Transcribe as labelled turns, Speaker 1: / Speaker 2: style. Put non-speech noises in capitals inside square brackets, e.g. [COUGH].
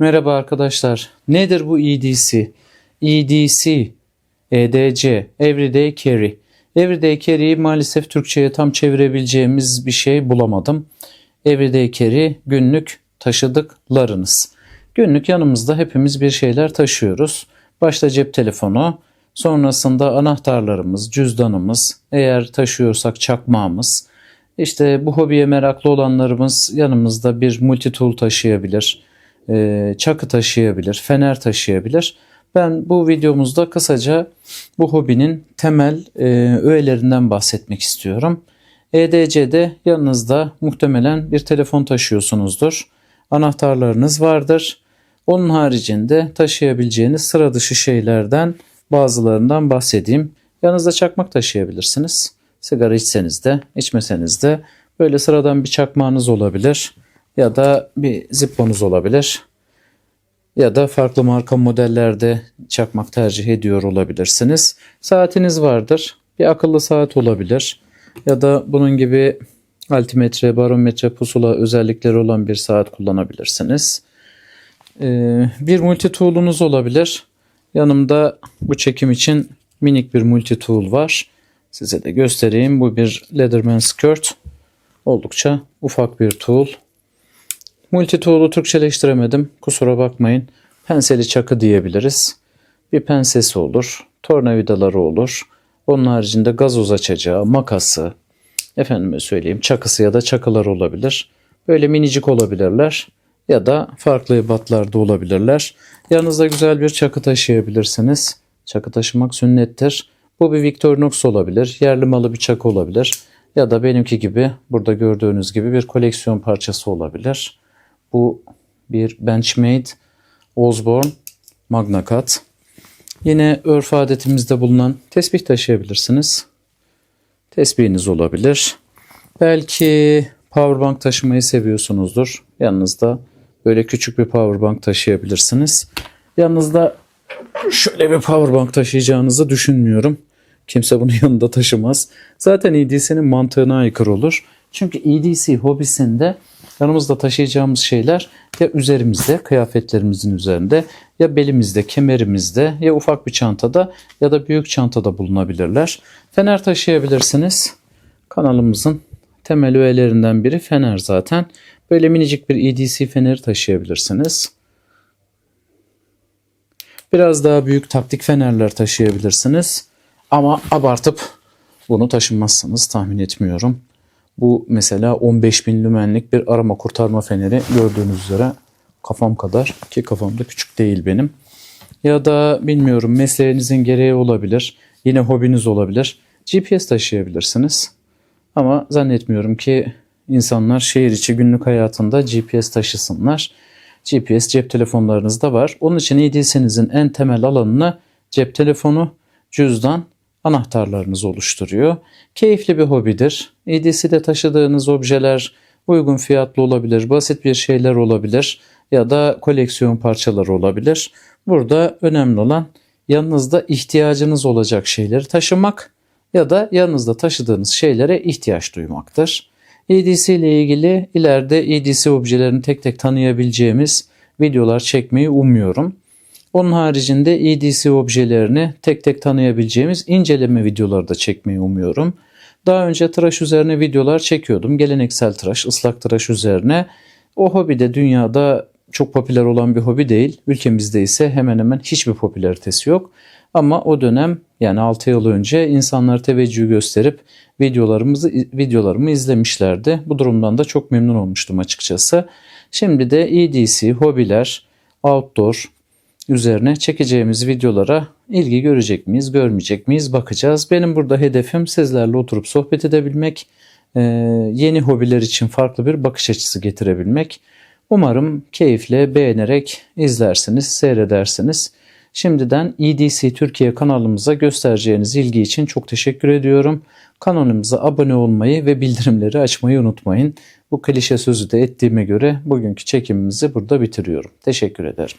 Speaker 1: Merhaba arkadaşlar. Nedir bu EDC? EDC, EDC, Everyday Carry. Everyday Carry'i maalesef Türkçe'ye tam çevirebileceğimiz bir şey bulamadım. Everyday Carry günlük taşıdıklarınız. Günlük yanımızda hepimiz bir şeyler taşıyoruz. Başta cep telefonu, sonrasında anahtarlarımız, cüzdanımız, eğer taşıyorsak çakmağımız. İşte bu hobiye meraklı olanlarımız yanımızda bir multitool taşıyabilir e, çakı taşıyabilir, fener taşıyabilir. Ben bu videomuzda kısaca bu hobinin temel e, öğelerinden bahsetmek istiyorum. EDC'de yanınızda muhtemelen bir telefon taşıyorsunuzdur. Anahtarlarınız vardır. Onun haricinde taşıyabileceğiniz sıra dışı şeylerden bazılarından bahsedeyim. Yanınızda çakmak taşıyabilirsiniz. Sigara içseniz de içmeseniz de böyle sıradan bir çakmağınız olabilir ya da bir zipponuz olabilir. Ya da farklı marka modellerde çakmak tercih ediyor olabilirsiniz. Saatiniz vardır. Bir akıllı saat olabilir. Ya da bunun gibi altimetre, barometre, pusula özellikleri olan bir saat kullanabilirsiniz. Ee, bir multitool'unuz olabilir. Yanımda bu çekim için minik bir multitool var. Size de göstereyim. Bu bir Leatherman Skirt. Oldukça ufak bir tool. Multitool'u Türkçeleştiremedim. Kusura bakmayın. Penseli çakı diyebiliriz. Bir pensesi olur. Tornavidaları olur. Onun haricinde gazoz açacağı, makası, efendime söyleyeyim çakısı ya da çakılar olabilir. Böyle minicik olabilirler ya da farklı ebatlarda olabilirler. Yanınızda güzel bir çakı taşıyabilirsiniz. Çakı taşımak sünnettir. Bu bir Victorinox olabilir, yerli malı bir çakı olabilir ya da benimki gibi burada gördüğünüz gibi bir koleksiyon parçası olabilir. Bu bir Benchmade Osborne Magna Cut. Yine örf adetimizde bulunan tesbih taşıyabilirsiniz. Tesbihiniz olabilir. Belki powerbank taşımayı seviyorsunuzdur. Yanınızda böyle küçük bir powerbank taşıyabilirsiniz. Yanınızda şöyle bir powerbank taşıyacağınızı düşünmüyorum. Kimse bunu [LAUGHS] yanında taşımaz. Zaten EDC'nin mantığına aykırı olur. Çünkü EDC hobisinde yanımızda taşıyacağımız şeyler ya üzerimizde, kıyafetlerimizin üzerinde ya belimizde, kemerimizde ya ufak bir çantada ya da büyük çantada bulunabilirler. Fener taşıyabilirsiniz. Kanalımızın temel öğelerinden biri fener zaten. Böyle minicik bir EDC feneri taşıyabilirsiniz. Biraz daha büyük taktik fenerler taşıyabilirsiniz. Ama abartıp bunu taşınmazsanız tahmin etmiyorum. Bu mesela 15 bin lümenlik bir arama kurtarma feneri gördüğünüz üzere kafam kadar ki kafam da küçük değil benim. Ya da bilmiyorum mesleğinizin gereği olabilir. Yine hobiniz olabilir. GPS taşıyabilirsiniz. Ama zannetmiyorum ki insanlar şehir içi günlük hayatında GPS taşısınlar. GPS cep telefonlarınızda var. Onun için EDC'nizin en temel alanını cep telefonu, cüzdan anahtarlarınızı oluşturuyor. Keyifli bir hobidir. EDC'de taşıdığınız objeler uygun fiyatlı olabilir, basit bir şeyler olabilir ya da koleksiyon parçaları olabilir. Burada önemli olan yanınızda ihtiyacınız olacak şeyleri taşımak ya da yanınızda taşıdığınız şeylere ihtiyaç duymaktır. EDC ile ilgili ileride EDC objelerini tek tek tanıyabileceğimiz videolar çekmeyi umuyorum. Onun haricinde EDC objelerini tek tek tanıyabileceğimiz inceleme videoları da çekmeyi umuyorum. Daha önce tıraş üzerine videolar çekiyordum. Geleneksel tıraş, ıslak tıraş üzerine. O hobi de dünyada çok popüler olan bir hobi değil. Ülkemizde ise hemen hemen hiçbir popülaritesi yok. Ama o dönem yani 6 yıl önce insanlar teveccüh gösterip videolarımızı videolarımı izlemişlerdi. Bu durumdan da çok memnun olmuştum açıkçası. Şimdi de EDC, hobiler, outdoor, üzerine çekeceğimiz videolara ilgi görecek miyiz, görmeyecek miyiz bakacağız. Benim burada hedefim sizlerle oturup sohbet edebilmek, e, yeni hobiler için farklı bir bakış açısı getirebilmek. Umarım keyifle beğenerek izlersiniz, seyredersiniz. Şimdiden EDC Türkiye kanalımıza göstereceğiniz ilgi için çok teşekkür ediyorum. Kanalımıza abone olmayı ve bildirimleri açmayı unutmayın. Bu klişe sözü de ettiğime göre bugünkü çekimimizi burada bitiriyorum. Teşekkür ederim.